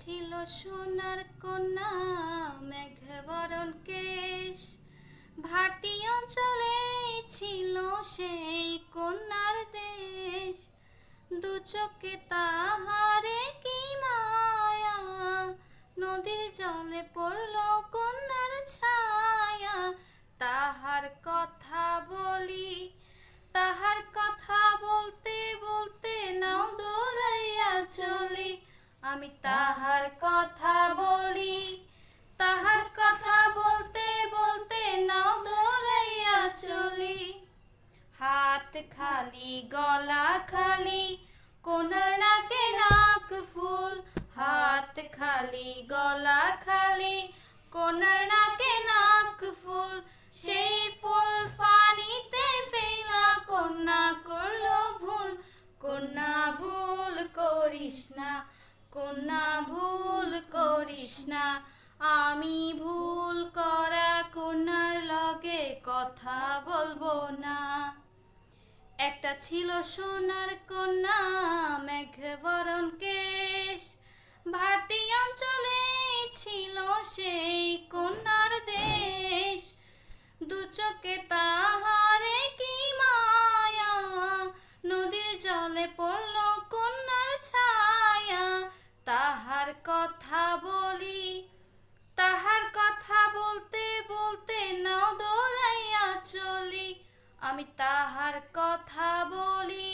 ছিল সোনার কন্যা মেঘবরণ কেশ। ভাটি অঞ্চলে ছিল সেই কন্যার দেশ। দু চোখে তাহারে কি মায়া, নদীর জলে পড়ল আমি তাহার কথা বলি, তাহার কথা বলতে বলতে নাও দৌড়াইয়া চলি। হাত খালি, গলা খালি কোনার নাকে নাক ফুল। হাত খালি, গলা খালি কোনার নাকে নাক ফুল। সেই ফুল ফানিতে ফেলা কন্যা করল ভুল। কন্যা ভুল করিস না কন্যা, ভুল করিস না। আমি ভুল করা কন্যার লগে কথা বলব না। একটা ছিল সোনার কন্যা, মেঘবরণ কেশ। ভাটি অঞ্চলে ছিল সেই কন্যার দেশ। দু চোখে তাহা বলি তাহার কথা বলতে বলতে নাও দৌড়াইয়া চলি। আমি তাহার কথা বলি